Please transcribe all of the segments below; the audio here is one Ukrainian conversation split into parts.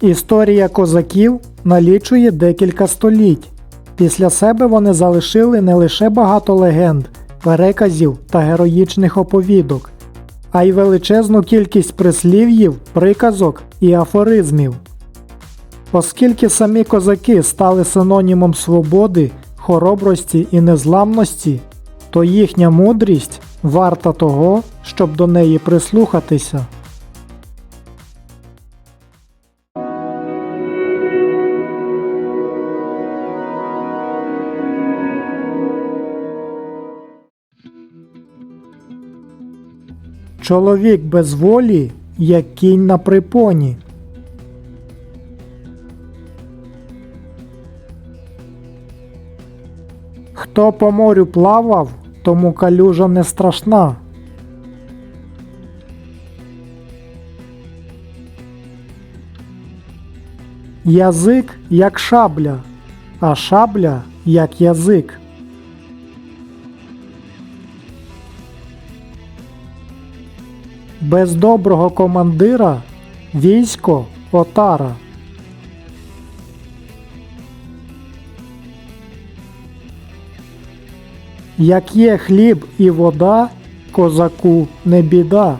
Історія козаків налічує декілька століть. Після себе вони залишили не лише багато легенд, переказів та героїчних оповідок, а й величезну кількість прислів'їв, приказок і афоризмів. Оскільки самі козаки стали синонімом свободи, хоробрості і незламності, то їхня мудрість варта того, щоб до неї прислухатися. Чоловік без волі, як кінь на припоні. Хто по морю плавав, тому калюжа не страшна. Язик як шабля, а шабля як язик. Без доброго командира військо отара. Як є хліб і вода, козаку не біда.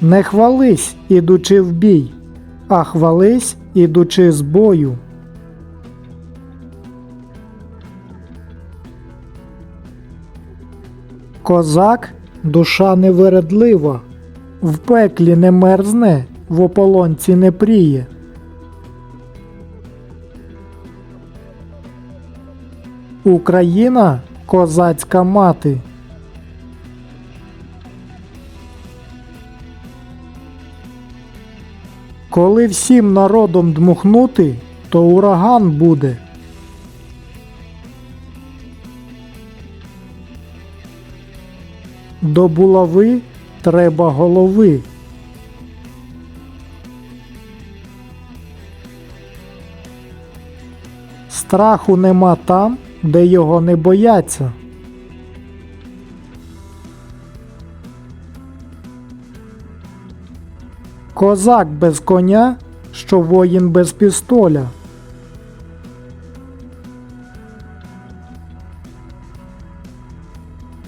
Не хвались, ідучи в бій, а хвались, ідучи з бою. Козак душа невередлива, в пеклі не мерзне, в ополонці не пріє. Україна козацька мати. Коли всім народом дмухнути, то ураган буде. До булави треба голови. Страху нема там, де його не бояться. Козак без коня, що воїн без пістоля.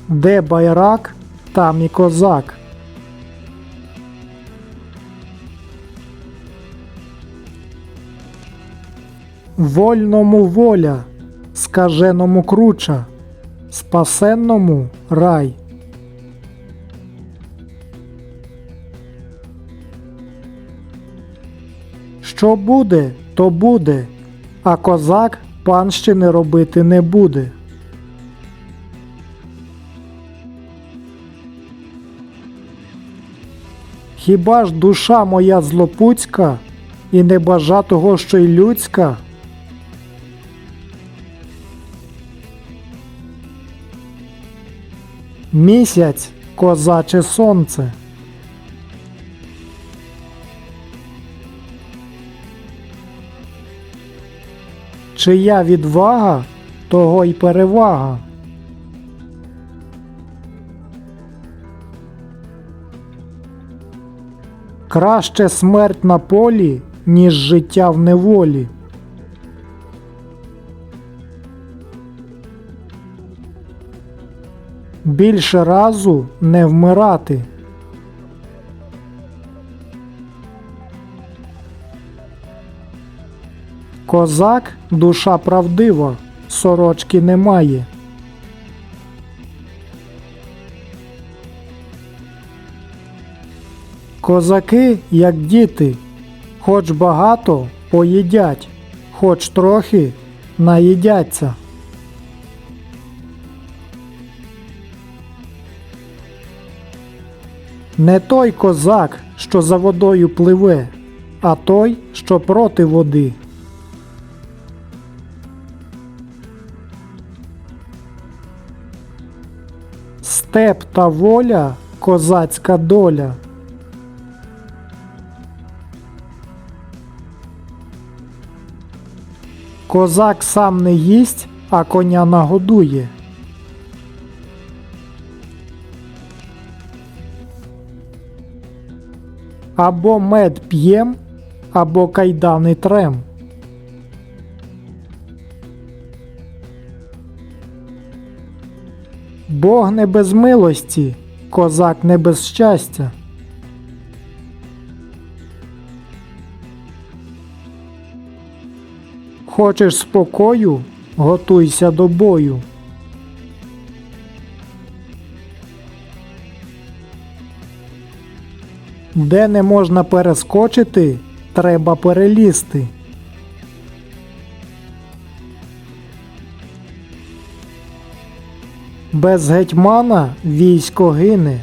Де байрак, там і козак. Вольному воля, скаженому круча, спасенному рай. Що буде, то буде, а козак панщини робити не буде. Хіба ж душа моя злопуцька і не бажа того, що й людська? Місяць, козаче сонце. Чия відвага, того й перевага. Краще смерть на полі, ніж життя в неволі. Більше разу не вмирати. Козак душа правдива, сорочки немає. Козаки, як діти, хоч багато поїдять, хоч трохи наїдяться. Не той козак, що за водою пливе, а той, що проти води. Степ та воля козацька доля. Козак сам не їсть, а коня нагодує. Або мед п'єм, або кайдани трем. Бог не без милості, козак не без щастя. Хочеш спокою, готуйся до бою. Де не можна перескочити, треба перелізти. Без гетьмана військо гине.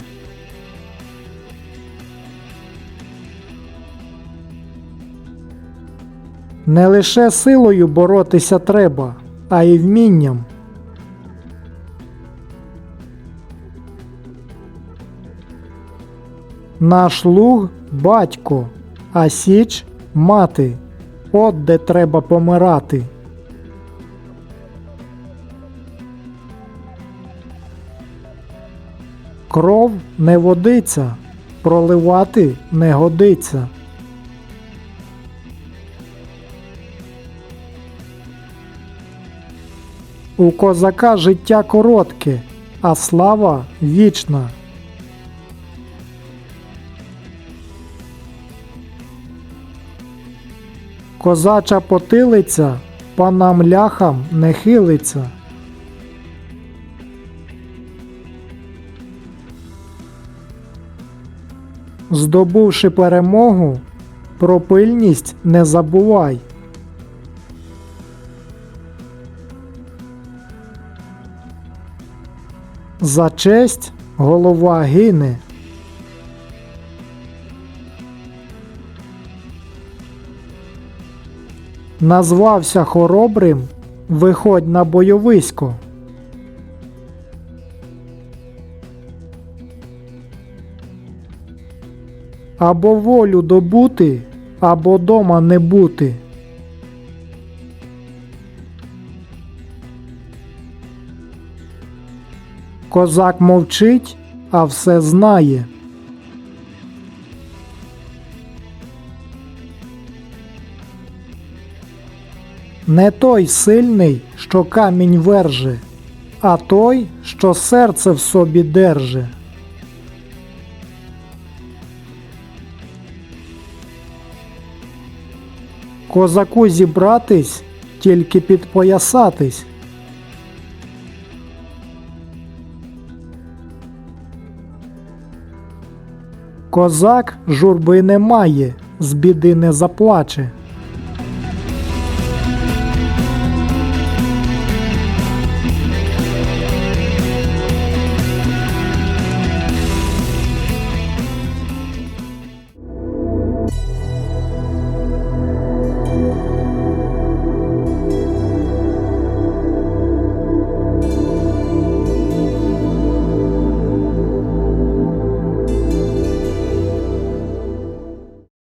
Не лише силою боротися треба, а й вмінням. Наш луг батько, а січ мати. От де треба помирати. Кров не водиться, проливати не годиться. У козака життя коротке, а слава вічна. Козача потилиця панам ляхам не хилиться. Здобувши перемогу, про пильність не забувай. За честь голова гине. Назвався хоробрим, виходь на бойовисько. Або волю добути, або дома не бути. Козак мовчить, а все знає. Не той сильний, що камінь верже, а той, що серце в собі держи. Козаку зібратись, тільки підпоясатись. Козак журби не має, з біди не заплаче.